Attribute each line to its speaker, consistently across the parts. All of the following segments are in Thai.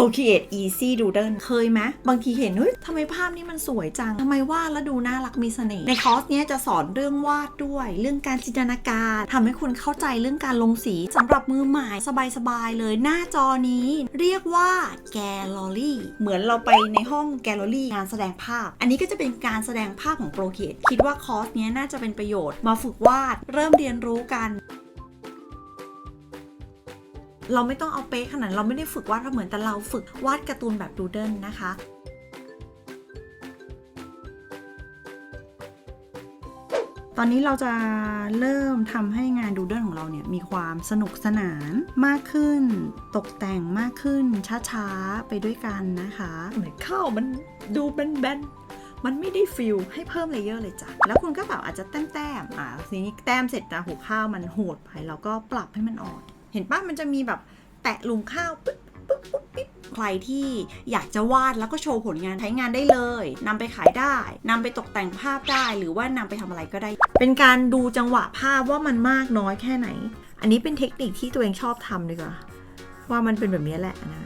Speaker 1: Procreate Easy Doodle เคยไหมบางทีเห็นเฮ้ยทำไมภาพนี้มันสวยจังทำไมวาดแล้วดูน่ารักมีเสน่ห์ในคอร์สเนี้ยจะสอนเรื่องวาดด้วย เรื่องการจินตนาการทำให้คุณเข้าใจเรื่องการลงสีสำหรับมือใหม่สบายๆเลยหน้าจอนี้ เรียกว่าแกลเลอรี่เหมือนเราไปในห้องแกลเลอรี่งานแสดงภาพ อันนี้ก็จะเป็นการแสดงภาพของ Procreate คิดว่าคอร์สเนี้ยน่าจะเป็นประโยชน์มาฝึกวาดเริ่มเรียนรู้กัน เราไม่ต้องเอาเป๊ะขนาดเราไม่ได้ฝึกวาดเหมือนแต่เราฝึกวาดการ์ตูนแบบดูเดิลนะคะตอนนี้เราจะเริ่มทำให้งานดูเดิลของเราเนี่ยมีความสนุกสนานมากขึ้น ตกแต่งมากขึ้นช้าๆ ไปด้วยกันนะคะเหมือนข้าวมันดูแบนๆ มันไม่ได้ฟิลให้เพิ่มเลเยอร์เลยจ้ะ แล้วคุณก็แบบอาจจะแต้มๆอ่าทีนี้แต้มเสร็จนะหัวข้าวมันโหดไปเราก็ปรับให้มันอ่อน เห็นป่ะมันจะมีแบบแตะหลุมข้าวปึ๊บปึ๊บปึ๊บปิ๊บใครที่อยากจะวาดแล้วก็โชว์ผลงานใช้งานได้เลยนำไปขายได้นำไปตกแต่งภาพได้ หรือว่านำไปทำอะไรก็ได้ เป็นการดูจังหวะภาพว่ามันมากน้อยแค่ไหน อันนี้เป็นเทคนิคที่ตัวเองชอบทำดีกว่าว่ามันเป็นแบบนี้แหละนะ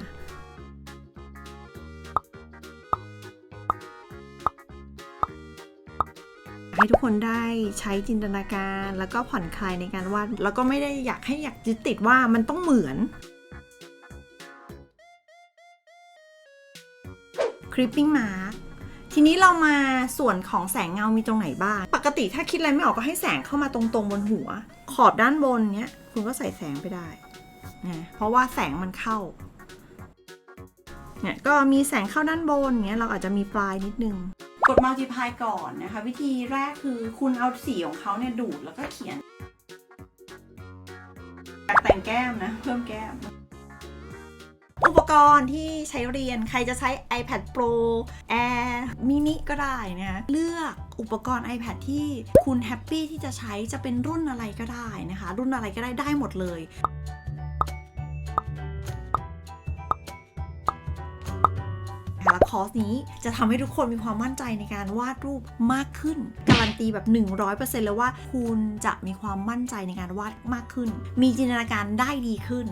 Speaker 1: ให้ทุกคนได้ใช้จินตนาการแล้วก็ผ่อนคลายในการวาด แล้วก็ไม่ได้อยากให้อยากยึดติดว่ามันต้องเหมือน Creeping Mark ทีนี้เรามาส่วนของแสงเงามีตรงไหนบ้าง ปกติถ้าคิดอะไรไม่ออกก็ให้แสงเข้ามาตรงๆบนหัว ขอบด้านบนเนี้ย คุณก็ใส่แสงไปได้นะเพราะว่าแสงมันเข้าเนี่ยก็มีแสงเข้าด้านบนเนี้ยเราอาจจะมีปลายนิดนึง กด multiply ก่อนนะคะ วิธีแรกคือคุณเอาสีของเขาเนี่ยดูดแล้วก็เขียนแต่งแก้มนะ เพิ่มแก้ม อุปกรณ์ที่ใช้เรียนใครจะใช้ iPad Pro Air mini ก็ได้นะเลือกอุปกรณ์ iPad ที่คุณแฮปปี้ที่จะใช้จะเป็นรุ่นอะไรก็ได้นะคะ รุ่นอะไรก็ได้ได้หมดเลย และคอร์สนี้จะทำให้ทุกคนมีความมั่นใจในการวาดรูปมากขึ้น การันตีแบบ 100%เลยว่าคุณจะมีความมั่นใจในการวาดมากขึ้น มีจินตนาการได้ดีขึ้น